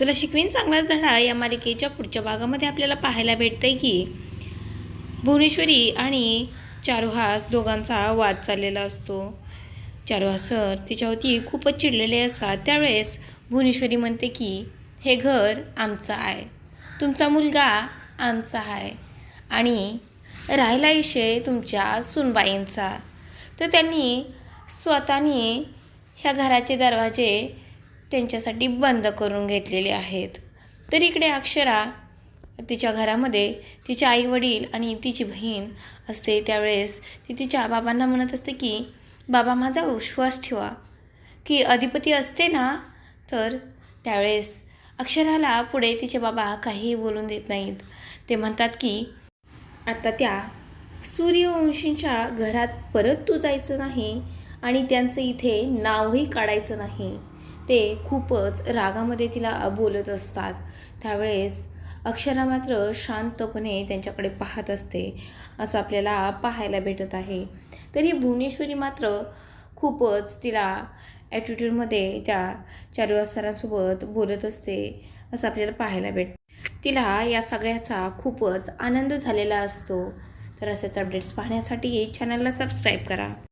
तुला शिकवीन चांगलाच धडा या मालिकेच्या पुढच्या भागामध्ये आपल्याला पाहायला भेटतं आहे की भुवनेश्वरी आणि चारुहास दोघांचा वाद चाललेला असतो. चारुहास सर तिच्यावरती खूपच चिडलेले असतात. त्यावेळेस भुवनेश्वरी म्हणते की हे घर आमचं आहे. तुमचा मुलगा आमचा आहे. आणि राहिला विषय तुमच्या सुनबाईंचा. तर त्यांनी स्वतःने ह्या घराचे दरवाजे त्यांच्यासाठी बंद करून घेतलेले आहेत. तर इकडे अक्षरा तिच्या घरामध्ये तिचे आई वडील आणि तिची बहीण असते. त्यावेळेस ती तिच्या बाबांना म्हणत असते की बाबा माझा विश्वास ठेवा. की अधिपती असते ना तर त्यावेळेस अक्षराला पुढे तिचे बाबा काहीही बोलून देत नाहीत. ते म्हणतात की आता त्या सूर्यवंशींच्या घरात परत तू जायचं नाही आणि त्यांचं इथे नावही काढायचं नाही. ते खूपच रागामध्ये तिला बोलत असतात. त्यावेळेस अक्षरा मात्र शांतपणे त्यांच्याकडे पाहत असते असं आपल्याला पाहायला भेटत आहे. तरी भुवनेश्वरी मात्र खूपच तिला ॲटिट्यूडमध्ये त्या चारुवास सरांसोबत बोलत असते असं आपल्याला पाहायला भेट तिला या सगळ्याचा खूपच आनंद झालेला असतो. तर असेच अपडेट्स पाहण्यासाठी चॅनलला सबस्क्राईब करा.